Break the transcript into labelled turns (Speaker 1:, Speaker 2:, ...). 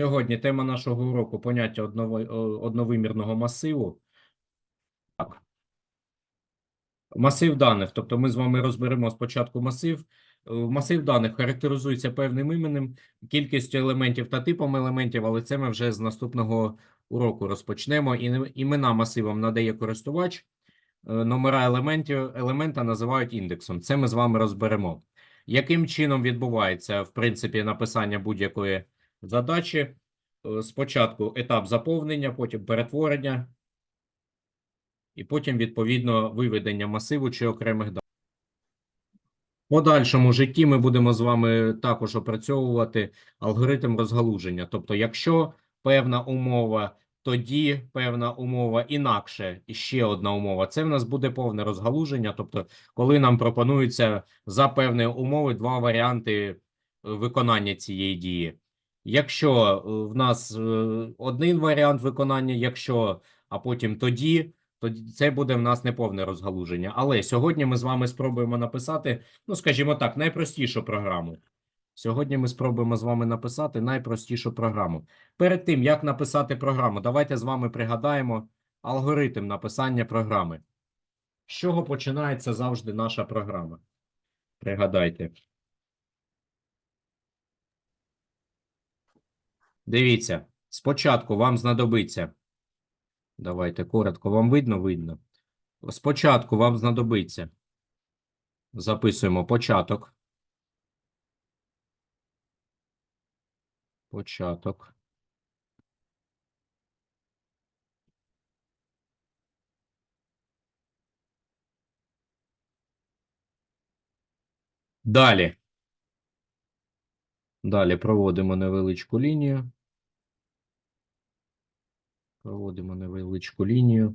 Speaker 1: Сьогодні тема нашого уроку поняття однови- одновимірного масиву. Так. Масив даних. Тобто ми з вами розберемо спочатку масив. Е, Масив даних характеризується певним іменем, кількістю елементів та типом елементів, але це ми вже з наступного уроку розпочнемо. Імена масивам надає користувач. Е, Номера елементів елемента називають індексом. Це ми з вами розберемо. Яким чином відбувається, в принципі, написання будь-якої задачі? Е, Спочатку етап заповнення, потім перетворення, і потім, відповідно, виведення масиву чи окремих даних. В подальшому житті ми будемо з вами також опрацьовувати алгоритм розгалуження. Тобто, якщо певна умова, тоді певна умова інакше, і ще одна умова. Це в нас буде повне розгалуження. Тобто, коли нам пропонуються за певної умови два варіанти е, виконання цієї дії. Якщо е, в нас е, один варіант виконання, якщо, а потім тоді, тоді це буде в нас неповне розгалуження. Але сьогодні ми з вами спробуємо написати, ну скажімо так, найпростішу програму. Сьогодні ми спробуємо з вами написати найпростішу програму. Перед тим, як написати програму, давайте з вами пригадаємо алгоритм написання програми. З чого починається завжди наша програма? Пригадайте. Дивіться, спочатку вам знадобиться. Давайте коротко, вам видно? Видно. Спочатку вам знадобиться. Записуємо початок. Початок. Далі. Далі проводимо невеличку лінію. Проводимо невеличку лінію.